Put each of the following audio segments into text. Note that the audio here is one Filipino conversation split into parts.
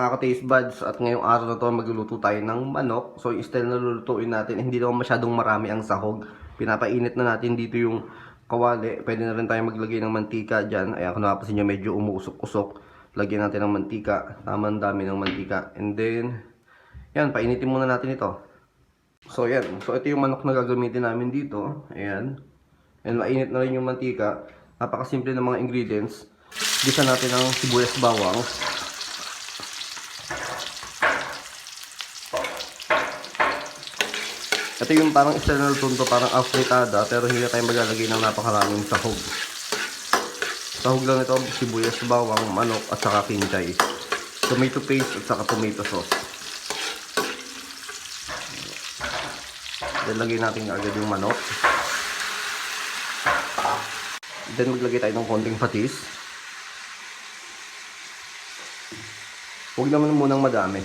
mga ka-taste buds at ngayong araw na to magluluto tayo ng manok. So yung style na lulutuin natin, hindi naman masyadong marami ang sahog. Pinapainit na natin dito yung kawali. Pwede na rin tayo maglagay ng mantika dyan. Ayan, kung napapansin nyo, medyo umuusok-usok. Lagyan natin ng mantika. Tamang dami ng mantika. And then, yan, painitin muna natin ito. So yan, so ito yung manok na gagamitin namin dito. Ayan. And mainit na rin yung mantika. Napakasimple ng mga ingredients. Gisa natin ng sibuyas bawang. Ito yung parang na luto parang afritada pero hindi tayo maglalagay ng napakaraming sahog. Sahog lang ito, sibuyas, bawang, manok at saka kinchay. Tomato paste at saka tomato sauce. Then lagay natin agad yung manok. Then maglagay tayo ng konting patis. Huwag naman munang madami.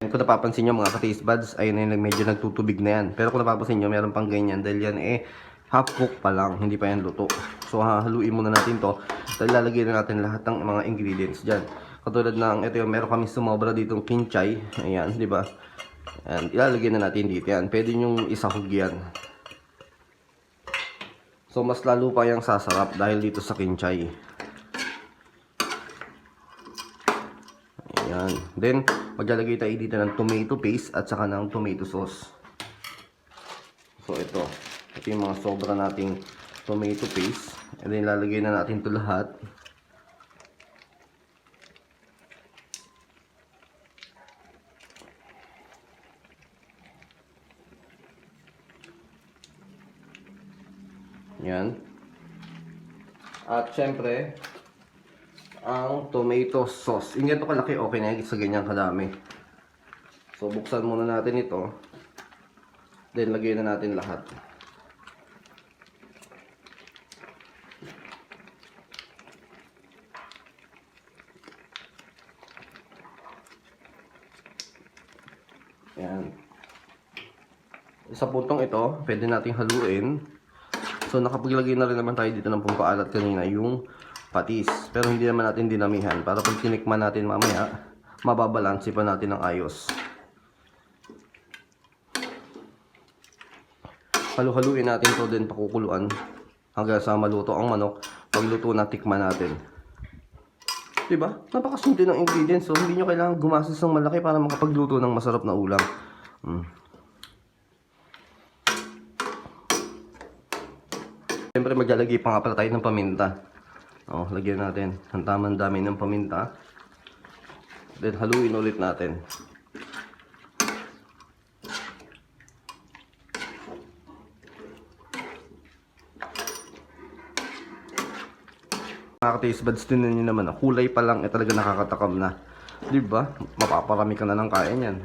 Kung napapansin nyo mga ka-taste buds, ayun na yun, medyo nagtutubig na yan. Pero kung napapansin nyo, meron pang ganyan dahil yan eh half cook pa lang, hindi pa yan luto. So hahaluin muna natin to dahil lalagay na natin lahat ng mga ingredients dyan. Katulad ng, ito yung meron kami sumobra ditong kinchay. Ayan, di ba? And ilalagay na natin dito yan. Pwede nyong isahog yan. So mas lalo pa yung sasarap dahil dito sa kinchay. Ayan. Then, maglalagay tayo dito ng tomato paste at saka ng tomato sauce. So, ito. Ito yung mga sobra nating tomato paste. And then, lalagay na natin ito lahat. Yan. At syempre, ang tomato sauce. Yung ganito kalaki, okay na yan sa ganyan kadami. So, buksan muna natin ito. Then, lagyan na natin lahat. Yan. Sa puntong ito, pwede nating haluin. So, nakapaglagay na rin naman tayo dito ng pampaalat kanina yung patis. Pero hindi naman natin dinamihan. Para pag tinikman natin mamaya, mababalansi pa natin ng ayos. Halu-haluin natin to din pakukuluan hanggang sa maluto ang manok. Pagluto na, tikman natin. Diba? Napakasimple ng ingredients. So, hindi nyo kailangan gumastos ng malaki para makapagluto ng masarap na ulam. Mm. Siyempre maglalagay pa nga pala tayo ng paminta. Oh, lagyan natin ang tamang dami ng paminta. Then haluin ulit natin. Mga taste buds din ninyo naman, ah, kulay pa lang eh talaga nakakatakam na. ba? Mapaparami ka na ng kain yan.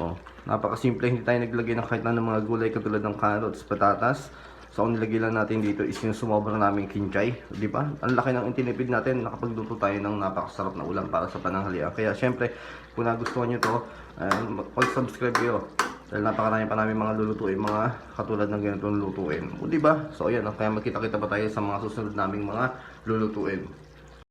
Oh, napakasimple hindi tayo naglagay ng kahit na ng mga gulay katulad ng carrots, patatas. So, ang nilagay lang natin dito is yung sumobra namin kinchay. Di ba? Ang laki ng intinipid natin. Nakapagluto tayo ng napakasarap na ulam para sa pananghalian. Kaya, syempre, kung nagustuhan nyo to, uh, mag-subscribe kayo. Dahil napakarami pa namin mga lulutuin, mga katulad ng ganitong lutuin. O, di ba? So, ayan. Kaya magkita-kita pa tayo sa mga susunod naming mga lulutuin.